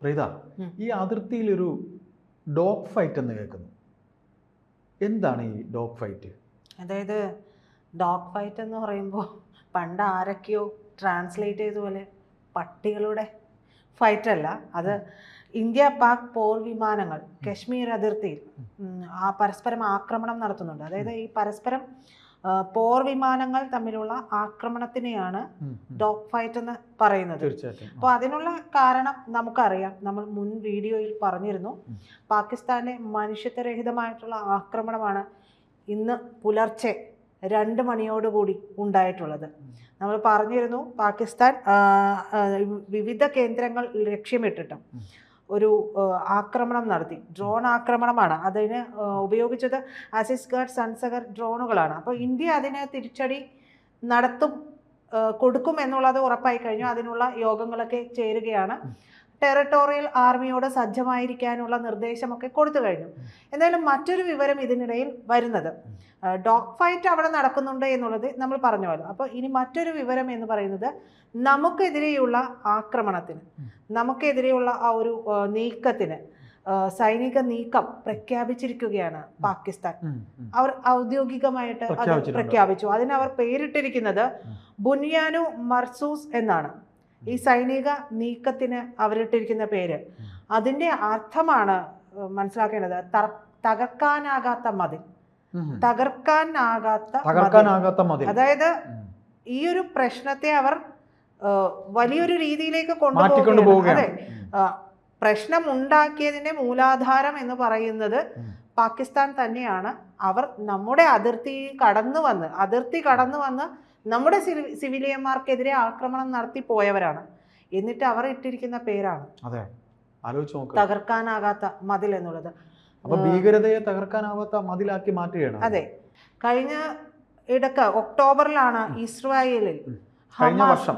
പ്രീത ഈ അതിർത്തിയിലൊരു dog fight എന്ന് കേൾക്കുന്നു. എന്താണ് ഈ ഡോഗ് ഫൈറ്റ്? അതായത് ഡോഗ് ഫൈറ്റ് എന്ന് പറയുമ്പോൾ പണ്ട് ആരൊക്കെയോ ട്രാൻസ്ലേറ്റ് ചെയ്ത പോലെ പട്ടികളുടെ ഫൈറ്റ് അല്ല. അത് ഇന്ത്യ പാക് പോർ വിമാനങ്ങൾ കശ്മീർ അതിർത്തിയിൽ ആ പരസ്പരം ആക്രമണം നടത്തുന്നുണ്ട്. അതായത് ഈ പരസ്പരം പോർ വിമാനങ്ങൾ തമ്മിലുള്ള ആക്രമണത്തിനെയാണ് ഡോഗ് ഫൈറ്റ് എന്ന് പറയുന്നത്. അപ്പോൾ അതിനുള്ള കാരണം നമുക്കറിയാം. നമ്മൾ മുൻ വീഡിയോയിൽ പറഞ്ഞിരുന്നു. പാകിസ്ഥാനെ പാകിസ്ഥാന്റെ മനുഷ്യത്വരഹിതമായിട്ടുള്ള ആക്രമണമാണ് ഇന്ന് പുലർച്ചെ രണ്ട് മണിയോടുകൂടി ഉണ്ടായിട്ടുള്ളത്. നമ്മൾ പറഞ്ഞിരുന്നു പാകിസ്ഥാൻ വിവിധ കേന്ദ്രങ്ങൾ ലക്ഷ്യമിട്ടിട്ടും. ഒരു ആക്രമണം നടത്തി. ഡ്രോൺ ആക്രമണമാണ്. അതിന് ഉപയോഗിച്ചത് അസിസ് ഗാർഡ് സൺസഗർ ഡ്രോണുകളാണ്. അപ്പോൾ ഇന്ത്യ അതിന് തിരിച്ചടി നടത്തും കൊടുക്കും എന്നുള്ളത് ഉറപ്പായി കഴിഞ്ഞു. അതിനുള്ള യോഗങ്ങളൊക്കെ ചേരുകയാണ്. ടെറിട്ടോറിയൽ ആർമിയോട് സജ്ജമായിരിക്കാനുള്ള നിർദ്ദേശമൊക്കെ കൊടുത്തു കഴിഞ്ഞു. എന്തായാലും മറ്റൊരു വിവരം ഇതിനിടയിൽ വരുന്നത്. ഡോഗ് ഫൈറ്റ് അവിടെ നടക്കുന്നുണ്ട് എന്നുള്ളത് നമ്മൾ പറഞ്ഞു പറഞ്ഞുവല്ലോ. അപ്പോൾ ഇനി മറ്റൊരു വിവരം എന്ന് പറയുന്നത് നമുക്കെതിരെയുള്ള ആക്രമണത്തിന് നമുക്കെതിരെയുള്ള ആ ഒരു നീക്കത്തിന് സൈനിക നീക്കം പ്രഖ്യാപിച്ചിരിക്കുകയാണ് പാകിസ്ഥാൻ. അവർ ഔദ്യോഗികമായിട്ട് അത് പ്രഖ്യാപിച്ചു. അതിന് അവർ പേരിട്ടിരിക്കുന്നത്. ബുനിയാനു മർസൂസ് എന്നാണ്. ഈ സൈനിക നീക്കത്തിന് അവരിട്ടിരിക്കുന്ന പേര്. അതിന്റെ അർത്ഥമാണ് മനസ്സിലാക്കേണ്ടത് തകർക്കാനാകാത്ത മതിൽ. തകർക്കാനാകാത്ത. തകർക്കാനാകാത്ത മതിൽ അതായത് ഈ ഒരു പ്രശ്നത്തെ അവർ വലിയൊരു രീതിയിലേക്ക് കൊണ്ടുപോകുകയാണ് അതെ. പ്രശ്നം ഉണ്ടാക്കിയതിന്റെ മൂലാധാരം എന്ന് പറയുന്നത് പാകിസ്ഥാൻ തന്നെയാണ് അവർ നമ്മുടെ അതിർത്തി കടന്നു വന്ന് അതിർത്തി കടന്നു വന്ന് നമ്മുടെ സിവി- സിവിലിയന്മാർക്കെതിരെ ആക്രമണം നടത്തി പോയവരാണ്. എന്നിട്ട് അവർ ഇട്ടിരിക്കുന്ന പേരാണ് അതെ. ആലോചിച്ച് നോക്ക്. തകർക്കാനാകാത്ത മതിൽ എന്നുള്ളത്. അപ്പൊ ഭീകരതയെ തകർക്കാനാവാത്ത മതിലാക്കി മാറ്റുകയാണ്. അതെ. കഴിഞ്ഞ ഇടയ്ക്ക് ഒക്ടോബറിലാണ് ഇസ്രായേലിൽ ഹമാസ്-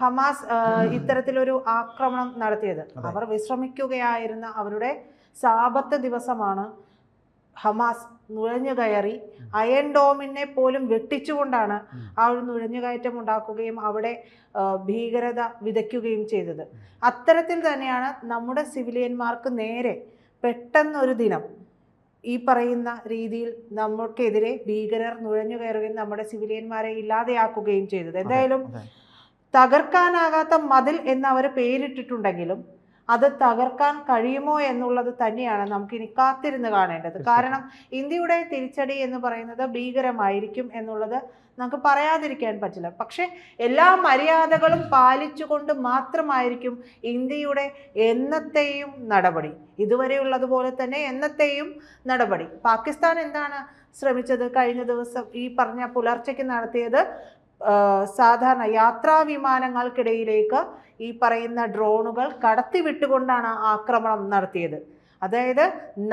ഹമാസ് ഇത്തരത്തിലൊരു ആക്രമണം നടത്തിയത്. അവർ വിശ്രമിക്കുകയായിരുന്ന അവരുടെ സാപത്ത് ദിവസമാണ് ഹമാസ് നുഴഞ്ഞു കയറി അയൺ ഡോമിനെ പോലും വെട്ടിച്ചുകൊണ്ടാണ് ആ ഒരു നുഴഞ്ഞുകയറ്റം ഉണ്ടാക്കുകയും അവിടെ ഭീകരത വിതയ്ക്കുകയും ചെയ്തത്. അത്തരത്തിൽ തന്നെയാണ് നമ്മുടെ സിവിലിയന്മാർക്ക് നേരെ പെട്ടെന്നൊരു ദിനം ഈ പറയുന്ന രീതിയിൽ നമുക്കെതിരെ ഭീകരർ നുഴഞ്ഞു കയറുകയും നമ്മുടെ സിവിലിയന്മാരെ ഇല്ലാതെയാക്കുകയും ചെയ്തത്. എന്തായാലും. തകർക്കാനാകാത്ത മതിൽ എന്ന് അവർ പേരിട്ടിട്ടുണ്ടെങ്കിലും അത് തകർക്കാൻ കഴിയുമോ എന്നുള്ളത് തന്നെയാണ് നമുക്ക് ഇനി കാത്തിരുന്ന് കാണേണ്ടത്. കാരണം ഇന്ത്യയുടെ തിരിച്ചടി എന്ന് പറയുന്നത് ഭീകരമായിരിക്കും എന്നുള്ളത് നമുക്ക് പറയാതിരിക്കാൻ പറ്റില്ല. പക്ഷെ എല്ലാ മര്യാദകളും പാലിച്ചുകൊണ്ട് മാത്രമായിരിക്കും ഇന്ത്യയുടെ എന്നത്തെയും നടപടി. ഇതുവരെയുള്ളതുപോലെ തന്നെ എന്നത്തെയും നടപടി. പാകിസ്ഥാൻ എന്താണ് ശ്രമിച്ചത്? കഴിഞ്ഞ ദിവസം ഈ പറഞ്ഞ പുലർച്ചയ്ക്ക് നടത്തിയത് സാധാരണ യാത്രാ വിമാനങ്ങൾക്കിടയിലേക്ക് ഈ പറയുന്ന ഡ്രോണുകൾ കടത്തിവിട്ടുകൊണ്ടാണ് ആക്രമണം നടത്തിയത്. അതായത്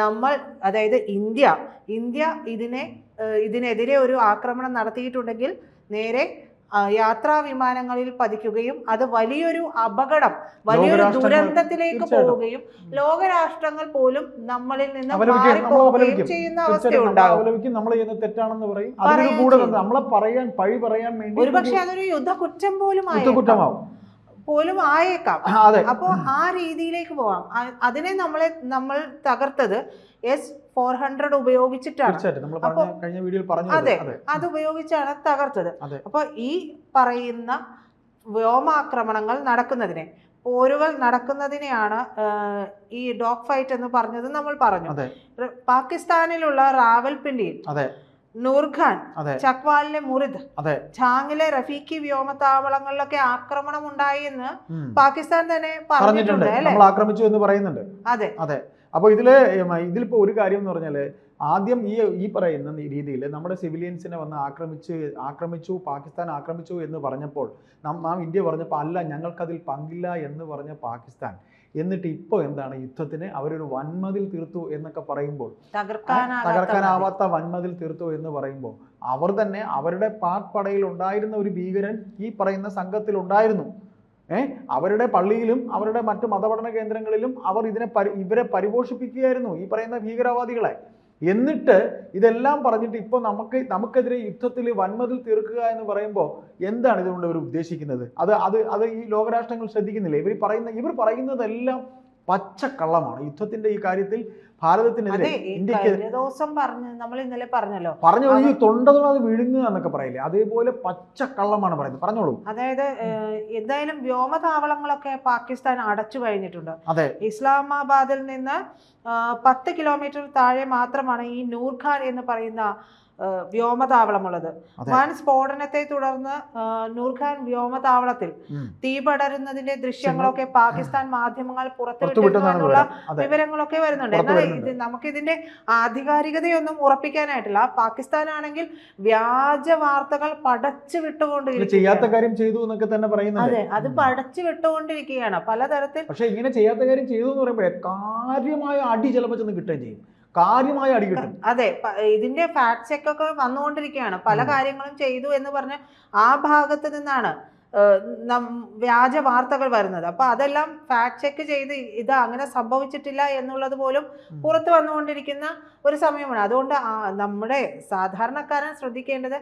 നമ്മൾ അതായത് ഇന്ത്യ ഇന്ത്യ ഇതിനെ ഇതിനെതിരെ ഒരു ആക്രമണം നടത്തിയിട്ടുണ്ടെങ്കിൽ നേരെ യാത്രാ വിമാനങ്ങളിൽ പതിക്കുകയും അത് വലിയൊരു അപകടം വലിയൊരു ദുരന്തത്തിലേക്ക് പോവുകയും ലോകരാഷ്ട്രങ്ങൾ പോലും നമ്മളിൽ നിന്ന് മാറിപ്പോവുകയും ചെയ്യുന്ന അവസ്ഥയുണ്ടാകും നമ്മൾ ചെയ്യുന്ന തെറ്റാണെന്ന് പറയും. കൂടെ നമ്മളെ പറയാൻ പഴി പറയാൻ വേണ്ടി ഒരുപക്ഷെ അതൊരു യുദ്ധ കുറ്റം പോലും ആയേക്കാം. പോലും ആയേക്കാം. അപ്പോൾ ആ രീതിയിലേക്ക് പോവാം. അതിനെ നമ്മളെ നമ്മൾ തകർത്തത് എസ് ഫോർ ഹൺഡ്രഡ് ഉപയോഗിച്ചിട്ടാണ്. തീർച്ചയായിട്ടും. നമ്മൾ അപ്പൊ- പറഞ്ഞ കഴിഞ്ഞ വീഡിയോയിൽ പറഞ്ഞു അതെ. അതെ. ഉപയോഗിച്ചാണ് തകർത്തത്. അപ്പൊ അപ്പോൾ ഈ പറയുന്ന വ്യോമാക്രമണങ്ങൾ നടക്കുന്നതിനെ പോരുകൾ നടക്കുന്നതിനെയാണ് ഈ ഡോഗ് ഫൈറ്റ് എന്ന് പറഞ്ഞത് നമ്മൾ പറഞ്ഞു. പാകിസ്ഥാനിലുള്ള റാവൽപിണ്ടിയിൽ നൂർഖാൻ ചക്വാലിലെ മുറിദ് ഛാങ്ങിലെ റഫീഖി വ്യോമത്താവളങ്ങളിലൊക്കെ ആക്രമണം ഉണ്ടായി എന്ന് പാകിസ്ഥാൻ തന്നെ പറഞ്ഞിട്ടുണ്ട്. നമ്മൾ ആക്രമിച്ചു എന്ന് പറയുന്നുണ്ട്. അതെ. അതെ. അപ്പോൾ ഇതിൽ ഇതിലിപ്പോ ഒരു കാര്യം എന്ന് പറഞ്ഞാൽ ആദ്യം ഈ ഈ പറയുന്ന രീതിയിൽ നമ്മുടെ സിവിലിയൻസിനെ വന്ന് ആക്രമിച്ച് ആക്രമിച്ചു പാകിസ്ഥാൻ ആക്രമിച്ചു എന്ന് പറഞ്ഞപ്പോൾ നാം ഇന്ത്യ പറഞ്ഞപ്പോൾ അല്ല ഞങ്ങൾക്കതിൽ പങ്കില്ല എന്ന് പറഞ്ഞ പാകിസ്ഥാൻ എന്നിട്ട് ഇപ്പോൾ എന്താണ് യുദ്ധത്തിന് അവരൊരു വന്മതിൽ തീർത്തു എന്നൊക്കെ പറയുമ്പോൾ തകർക്കാനാവാത്ത വന്മതിൽ തീർത്തു എന്ന് പറയുമ്പോൾ അവർ തന്നെ അവരുടെ പാക് പടയിൽ ഉണ്ടായിരുന്ന ഒരു ഭീകരൻ ഈ പറയുന്ന സംഘത്തിൽ ഉണ്ടായിരുന്നു. ഏഹ് അവരുടെ പള്ളിയിലും അവരുടെ മറ്റു മതപഠന കേന്ദ്രങ്ങളിലും അവർ ഇതിനെ പരി ഇവരെ പരിപോഷിപ്പിക്കുകയായിരുന്നു ഈ പറയുന്ന ഭീകരവാദികളെ. എന്നിട്ട് ഇതെല്ലാം പറഞ്ഞിട്ട് ഇപ്പോൾ നമുക്ക് നമുക്കെതിരെ യുദ്ധത്തിൽ വൻമതിൽ തീർക്കുക എന്ന് പറയുമ്പോൾ എന്താണ് ഇതുകൊണ്ട് ഇവർ ഉദ്ദേശിക്കുന്നത്? അത് അത് അത് ഈ ലോകരാഷ്ട്രങ്ങൾ ശ്രദ്ധിക്കുന്നില്ല? ഇവർ പറയുന്ന ഇവർ പറയുന്നതെല്ലാം പച്ചക്കള്ളമാണ്. യുദ്ധത്തിന്റെ ഈ കാര്യത്തിൽ ഭാരതത്തിനെതിരെ ഇന്ത്യയ്ക്ക് ദിവസം പറഞ്ഞു നമ്മൾ ഇന്നലെ പറഞ്ഞല്ലോ. പറഞ്ഞു ഈ തൊണ്ട തൊണ്ട അത് വിഴുങ്ങുക എന്നൊക്കെ പറയില്ലേ? അതേപോലെ പച്ചക്കള്ളമാണ് പറയുന്നത്. പറഞ്ഞോളൂ. അതായത് എന്തായാലും വ്യോമതാവളങ്ങളൊക്കെ പാകിസ്ഥാൻ അടച്ചു കഴിഞ്ഞിട്ടുണ്ട്. അതെ. ഇസ്ലാമാബാദിൽ നിന്ന് പത്ത് കിലോമീറ്റർ താഴെ മാത്രമാണ് ഈ നൂർഖാൻ എന്ന് പറയുന്ന വ്യോമതാവളമുള്ളത്. വൻ സ്ഫോടനത്തെ തുടർന്ന് നൂർഖാൻ വ്യോമതാവളത്തിൽ തീപടരുന്നതിന്റെ ദൃശ്യങ്ങളൊക്കെ പാകിസ്ഥാൻ മാധ്യമങ്ങൾ പുറത്തുവിട്ടു പുറത്തുവിട്ടെന്നാണ് എന്നുള്ള വിവരം അതെ. വിവരങ്ങളൊക്കെ വരുന്നുണ്ട്. എന്നാൽ ഇത് നമുക്കിതിന്റെ ആധികാരികതയൊന്നും ഉറപ്പിക്കാനായിട്ടില്ല. പാകിസ്ഥാനാണെങ്കിൽ വ്യാജ വാർത്തകൾ പടച്ചു ഇത് ചെയ്യാത്ത കാര്യം ചെയ്തു എന്നൊക്കെ തന്നെ അതെ അത് പടച്ചു വിട്ടുകൊണ്ടിരിക്കുകയാണ്. പലതരത്തിൽ പക്ഷെ ഇങ്ങനെ ചെയ്യാത്ത കാര്യം ചെയ്തു എന്ന് പറയുമ്പോഴേ കാര്യമായ അടി ചിലപ്പോൾ ചെന്ന് കിട്ടുകയും ചെയ്യും. കാര്യമായ അടി കിട്ടും. അതെ. ഇതിന്റെ ഫാക്ട് ചെക്ക് ഒക്കെ വന്നുകൊണ്ടിരിക്കുകയാണ്. പല കാര്യങ്ങളും ചെയ്തു എന്ന് പറഞ്ഞ് ആ ഭാഗത്ത് നിന്നാണ് വ്യാജ വാർത്തകൾ വരുന്നത്. അപ്പൊ അതെല്ലാം ഫാക്ട് ചെക്ക് ചെയ്ത് ഇത് അങ്ങനെ സംഭവിച്ചിട്ടില്ല എന്നുള്ളത് പോലും പുറത്തു പുറത്ത് വന്നുകൊണ്ടിരിക്കുന്ന ഒരു സമയമാണ്. അതുകൊണ്ട് നമ്മുടെ സാധാരണക്കാരൻ ശ്രദ്ധിക്കേണ്ടത്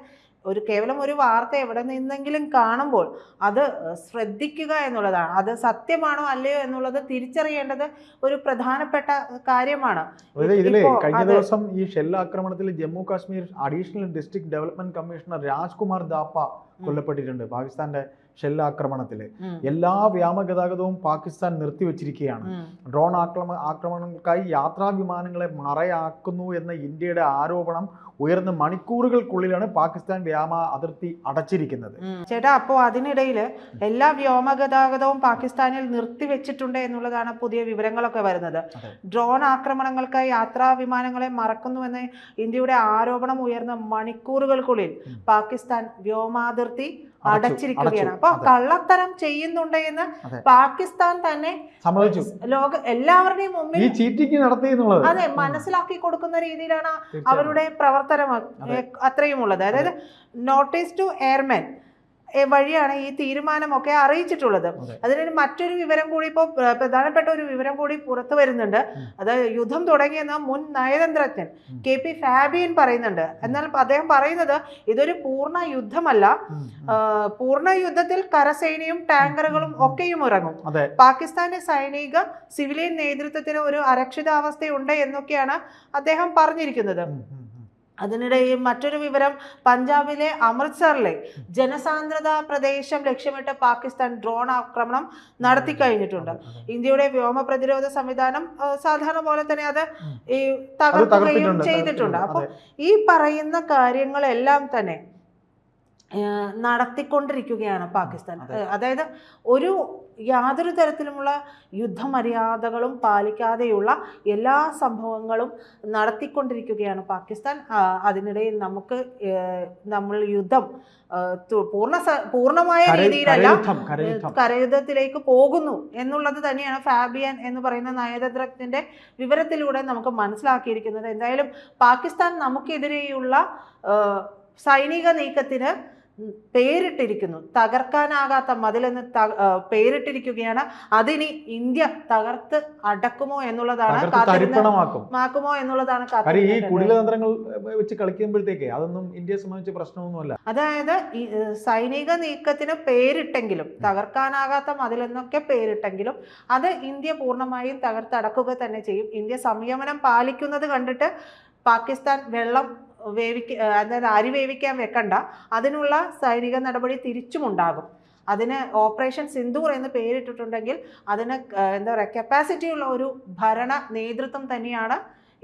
ഒരു കേവലം ഒരു വാർത്ത എവിടെ നിന്നെങ്കിലും കാണുമ്പോൾ അത് ശ്രദ്ധിക്കുക എന്നുള്ളതാണ്. അത് സത്യമാണോ അല്ലയോ എന്നുള്ളത് തിരിച്ചറിയേണ്ടത് ഒരു പ്രധാനപ്പെട്ട കാര്യമാണ്. ഇതിലെ കഴിഞ്ഞ ദിവസം ഈ ഷെല്ലാക്രമണത്തിൽ Jammu Kashmir additional district development commissioner Rajkumar Thapa കൊല്ലപ്പെട്ടിട്ടുണ്ട്. പാകിസ്ഥാന്റെ ഷെല്ലാക്രമണത്തിൽ. എല്ലാ വ്യോമഗതാഗതവും പാകിസ്ഥാൻ നിർത്തിവെച്ചിരിക്കുകയാണ്. ഡ്രോൺ ആക്രമ ആക്രമണങ്ങൾക്കായി യാത്രാ വിമാനങ്ങളെ മറയാക്കുന്നു എന്ന ഇന്ത്യയുടെ ആരോപണം ഉയർന്ന മണിക്കൂറുകൾക്കുള്ളിലാണ് പാകിസ്ഥാൻ വ്യോമ അതിർത്തി അടച്ചിരിക്കുന്നത്. ചേട്ടാ അപ്പോൾ അതിനിടയിൽ എല്ലാ വ്യോമഗതാഗതവും പാകിസ്ഥാനിൽ നിർത്തിവെച്ചിട്ടുണ്ട് എന്നുള്ളതാണ് പുതിയ വിവരങ്ങളൊക്കെ വരുന്നത്. ഡ്രോൺ ആക്രമണങ്ങൾക്കായി യാത്രാ വിമാനങ്ങളെ മറക്കുന്നുവെന്ന് ഇന്ത്യയുടെ ആരോപണം ഉയർന്ന മണിക്കൂറുകൾക്കുള്ളിൽ പാകിസ്ഥാൻ വ്യോമാതിർത്തി അടച്ചു, അടച്ചിരിക്കുകയാണ്. അടച്ചു. അപ്പൊ കള്ളത്തരം ചെയ്യുന്നുണ്ട് എന്ന് പാകിസ്ഥാൻ തന്നെ ലോക എല്ലാവരുടെയും മുമ്പിൽ അതെ മനസ്സിലാക്കി കൊടുക്കുന്ന രീതിയിലാണ് അവരുടെ പ്രവർത്തനം അതെ. അത്രയും ഉള്ളത് അതായത് നോട്ടീസ് ടു എയർമെൻ വഴിയാണ് ഈ തീരുമാനമൊക്കെ അറിയിച്ചിട്ടുള്ളത്. അതിനൊരു അതിന് മറ്റൊരു വിവരം കൂടി ഇപ്പോൾ പ്രധാനപ്പെട്ട ഒരു വിവരം കൂടി പുറത്തു വരുന്നുണ്ട്. അത് യുദ്ധം തുടങ്ങിയെന്ന് മുൻ നയതന്ത്രജ്ഞൻ. കെ പി ഫാബിയൻ പറയുന്നുണ്ട്. എന്നാൽ അദ്ദേഹം പറയുന്നത് ഇതൊരു പൂർണ യുദ്ധമല്ല. പൂർണ യുദ്ധത്തിൽ കരസേനയും ടാങ്കറുകളും ഒക്കെയും ഇറങ്ങും. പാകിസ്ഥാന്റെ സൈനിക സിവിലിയൻ നേതൃത്വത്തിന് ഒരു അരക്ഷിതാവസ്ഥയുണ്ട് എന്നൊക്കെയാണ് അദ്ദേഹം പറഞ്ഞിരിക്കുന്നത്. ഉം, ഉം, ഉം. അതിനിടെ ഈ മറ്റൊരു വിവരം പഞ്ചാബിലെ അമൃത്സറിലെ ജനസാന്ദ്രത പ്രദേശം ലക്ഷ്യമിട്ട് പാകിസ്ഥാൻ ഡ്രോൺ ആക്രമണം നടത്തി കഴിഞ്ഞിട്ടുണ്ട്. ഇന്ത്യയുടെ വ്യോമ പ്രതിരോധ സംവിധാനം സാധാരണ പോലെ തന്നെ അത് ഈ തകർക്കുകയും ചെയ്തിട്ടുണ്ട് അപ്പൊ അപ്പോൾ ഈ പറയുന്ന കാര്യങ്ങളെല്ലാം തന്നെ നടത്തിക്കൊണ്ടിരിക്കുകയാണ് പാകിസ്ഥാൻ. അതായത് ഒരു യാതൊരു തരത്തിലുമുള്ള യുദ്ധമര്യാദകളും പാലിക്കാതെയുള്ള എല്ലാ സംഭവങ്ങളും നടത്തിക്കൊണ്ടിരിക്കുകയാണ് പാകിസ്ഥാൻ. അതിനിടയിൽ നമുക്ക് നമ്മൾ യുദ്ധം പൂർണ പൂർണമായ രീതിയിലല്ല കരയുദ്ധം, കരയുദ്ധം. കരയുദ്ധത്തിലേക്ക് പോകുന്നു എന്നുള്ളത് തന്നെയാണ് ഫാബിയൻ എന്ന് പറയുന്ന നയതന്ത്രജ്ഞന്റെ വിവരത്തിലൂടെ നമുക്ക് മനസ്സിലാക്കിയിരിക്കുന്നത്. എന്തായാലും പാകിസ്ഥാൻ നമുക്കെതിരെയുള്ള സൈനിക നീക്കത്തിന് പേരിട്ടിരിക്കുന്നു. തകർക്കാനാകാത്ത മതിലെന്ന് പേരിട്ടിരിക്കുകയാണ്. അതിനി ഇന്ത്യ തകർത്ത് അടക്കുമോ എന്നുള്ളതാണ് മാക്കുമോ എന്നുള്ളതാണ് ഈ കുടിലതന്ത്രങ്ങൾ വെച്ച് കളിക്കുമ്പോഴത്തേക്ക് അതൊന്നും ഇന്ത്യയെ സംബന്ധിച്ച് പ്രശ്നമൊന്നുമല്ല. അതായത് സൈനിക നീക്കത്തിന് പേരിട്ടെങ്കിലും തകർക്കാനാകാത്ത മതിലെന്നൊക്കെ പേരിട്ടെങ്കിലും അത് ഇന്ത്യ പൂർണമായും തകർത്തടക്കുക തന്നെ ചെയ്യും. ഇന്ത്യ സംയമനം പാലിക്കുന്നത് കണ്ടിട്ട് പാകിസ്ഥാൻ വെള്ളം വേവിക്ക അതായത് അരി വേവിക്കാൻ വെക്കണ്ട. അതിനുള്ള സൈനിക നടപടി തിരിച്ചുമുണ്ടാകും അതിന് ഓപ്പറേഷൻ സിന്ദൂർ എന്ന് പേരിട്ടിട്ടുണ്ടെങ്കിൽ അതിന് എന്താ പറയുക കപ്പാസിറ്റിയുള്ള ഒരു ഭരണ നേതൃത്വം തന്നെയാണ്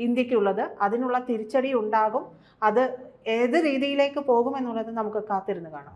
ഇന്ത്യക്കുള്ളത്. അതിനുള്ള തിരിച്ചടി ഉണ്ടാകും. അത് ഏത് രീതിയിലേക്ക് പോകുമെന്നുള്ളത് നമുക്ക് കാത്തിരുന്ന് കാണാം.